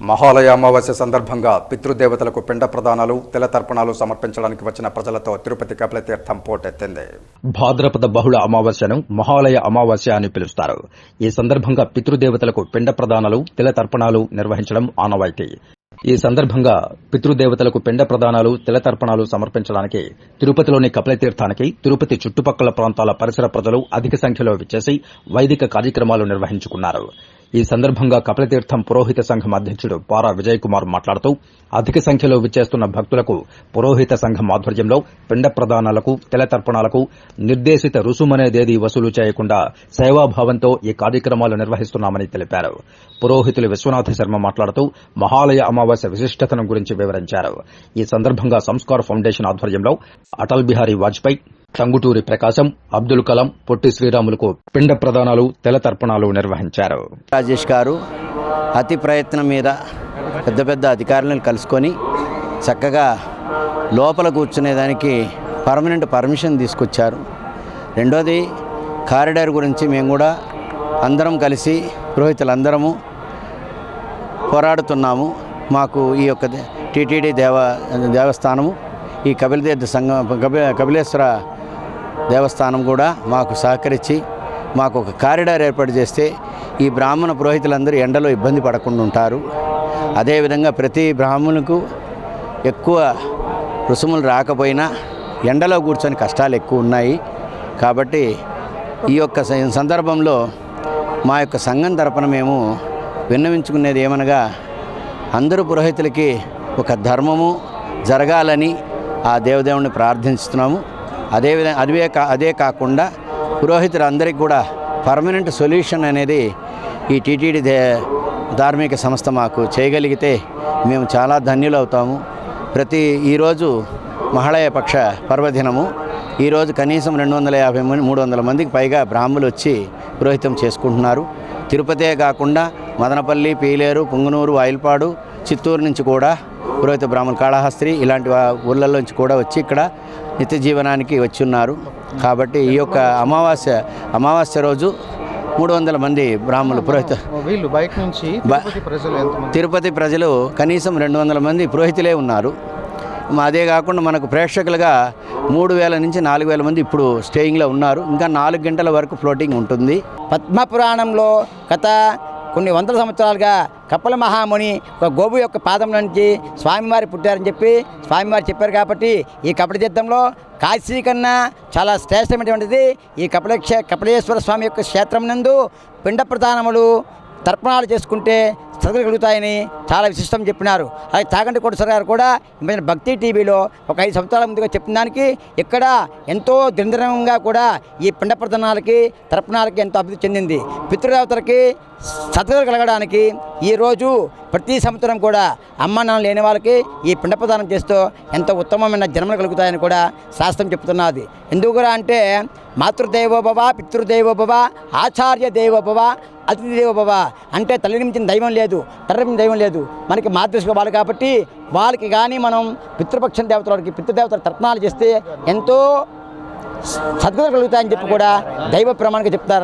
మహాలయ అమావాస్య సందర్భంగా పితృదేవతలకు పిండ ప్రదానాలు తిలతర్పణాలు సమర్పించడానికి వచ్చిన ప్రజలతో తిరుపతి కపిలతీర్థం పోటెత్తింది. భాద్రపద బహుళ అమావాస్యను మహాలయ అమావాస్య అని పిలుస్తారు. ఈ సందర్భంగా పితృదేవతలకు పిండ ప్రదానాలు తిలతర్పణాలు నిర్వహించడం ఆనవాయితీ. ఈ సందర్భంగా పితృదేవతలకు పిండ ప్రదానాలు తిలతర్పణాలు సమర్పించడానికి తిరుపతిలోని కపిలతీర్థానికి తిరుపతి చుట్టుపక్కల ప్రాంతాల పరిసర ప్రజలు అధిక సంఖ్యలో విచ్చేసి వైదిక కార్యక్రమాలు నిర్వహించుకున్నారు. ఈ సందర్భంగా కపిలతీర్థం పురోహిత సంఘం అధ్యక్షుడు పారా విజయ్ కుమార్ మాట్లాడుతూ అధిక సంఖ్యలో విచ్చేస్తున్న భక్తులకు పురోహిత సంఘం ఆధ్వర్యంలో పిండ ప్రదానాలకు తెలతర్పణాలకు నిర్దేశిత నిర్దేశిత రుసుమనేదేది వసూలు చేయకుండా సేవాభావంతో ఈ కార్యక్రమాలు నిర్వహిస్తున్నామని తెలిపారు. పురోహితులు విశ్వనాథ శర్మ మాట్లాడుతూ మహాలయ అమావాస్య విశిష్టతను గురించి వివరించారు. ఈ సందర్భంగా సంస్కార్ ఫౌండేషన్ ఆధ్వర్యంలో అటల్ బిహారీ వాజ్పేయి టంగుటూరి ప్రకాశం అబ్దుల్ కలాం పొట్టి శ్రీరాములకు పిండ ప్రదానాలు తెల తర్పణాలు నిర్వహించారు. రాజేష్ గారు అతి ప్రయత్నం మీద పెద్ద పెద్ద అధికారులను కలుసుకొని చక్కగా లోపల కూర్చునేదానికి పర్మనెంట్ పర్మిషన్ తీసుకొచ్చారు. రెండోది కారిడార్ గురించి మేము కూడా అందరం కలిసి పురోహితులందరము పోరాడుతున్నాము. మాకు ఈ యొక్క టీటీడీ దేవ దేవస్థానము ఈ కపిలతీర్థ సంఘం కపిలేశ్వర దేవస్థానం కూడా మాకు సహకరించి మాకు ఒక కారిడార్ ఏర్పాటు చేస్తే ఈ బ్రాహ్మణ పురోహితులందరూ ఎండలో ఇబ్బంది పడకుండా ఉంటారు. అదేవిధంగా ప్రతి బ్రాహ్మణులకు ఎక్కువ రుసుములు రాకపోయినా ఎండలో కూర్చొని కష్టాలు ఎక్కువ ఉన్నాయి. కాబట్టి ఈ యొక్క సందర్భంలో మా యొక్క సంఘం తరపున మేము విన్నవించుకునేది ఏమనగా అందరూ పురోహితులకి ఒక ధర్మము జరగాలని ఆ దేవదేవుని ప్రార్థిస్తున్నాము. అదేవిధంగా అదే కా అదే కాకుండా పురోహితులందరికీ కూడా పర్మనెంట్ సొల్యూషన్ అనేది ఈ టీటీడీ దే ధార్మిక సంస్థ మాకు చేయగలిగితే మేము చాలా ధన్యులవుతాము. ప్రతి ఈరోజు మహాళయ పక్ష పర్వదినము. ఈరోజు కనీసం రెండు వందల యాభై మంది మూడు వందల మందికి పైగా బ్రాహ్మలు వచ్చి పురోహితం చేసుకుంటున్నారు. తిరుపతే కాకుండా మదనపల్లి పీలేరు పుంగనూరు వాయిల్పాడు చిత్తూరు నుంచి కూడా పురోహిత బ్రాహ్మణ కాళహస్త్రి ఇలాంటి ఊళ్ళల్లో నుంచి కూడా వచ్చి ఇక్కడ నిత్య జీవనానికి వచ్చి ఉన్నారు కాబట్టి ఈ యొక్క అమావాస్య అమావాస్య రోజు మూడు వందల మంది బ్రాహ్మణులు పురోహిత వీళ్ళు బయట నుంచి తిరుపతి ప్రజలు ఎంతమంది? తిరుపతి ప్రజలు కనీసం రెండు వందల మంది పురోహితులే ఉన్నారు. అదే కాకుండా మనకు ప్రేక్షకులుగా మూడు వేల నుంచి నాలుగు వేల మంది ఇప్పుడు స్టేయింగ్లో ఉన్నారు. ఇంకా నాలుగు గంటల వరకు ఫ్లోటింగ్ ఉంటుంది. పద్మపురాణంలో గత కొన్ని వందల సంవత్సరాలుగా కప్పల మహాముని ఒక గోవు యొక్క పాదం నుంచి స్వామివారి పుట్టారని చెప్పి స్వామివారు చెప్పారు కాబట్టి ఈ కపట తీర్థంలో కాశీ కన్నా చాలా శ్రేష్టమైనటువంటిది ఈ కపిల కపలేశ్వర స్వామి యొక్క క్షేత్రం నందు పిండ ప్రధానములు తర్పణాలు చేసుకుంటే చదువులు కలుగుతాయని చాలా విశిష్టం చెప్పినారు. అలాగే చాగంటి కోటేశ్వర గారు కూడా మధ్యన భక్తి టీవీలో ఒక ఐదు సంవత్సరాల ముందుగా చెప్పిన దానికి ఇక్కడ ఎంతో దినదినంగా కూడా ఈ పిండ ప్రధానాలకి తర్పణాలకి ఎంతో అభివృద్ధి చెందింది. పితృదేవతలకి సదలు కలగడానికి ఈరోజు ప్రతి సంవత్సరం కూడా అమ్మానాన్న లేని వాళ్ళకి ఈ పిండ ప్రదానం చేస్తూ ఎంతో ఉత్తమమైన జన్మలు కలుగుతాయని కూడా శాస్త్రం చెప్తున్నది. ఎందుకురా అంటే మాతృదేవోభవ పితృదేవోభవ ఆచార్య దేవోభవ అతిథి దేవోభవ అంటే తల్లిని మించిన దైవం లేదు తండ్రి దైవం లేదు. మనకి మాతృశ్వ వాళ్ళు కాబట్టి వాళ్ళకి కానీ మనం పితృపక్షం దేవతలకి పితృదేవతల తర్పణాలు చేస్తే ఎంతో సద్గతులు కలుగుతాయని చెప్పి కూడా దైవ ప్రమాణంగా చెప్తారు.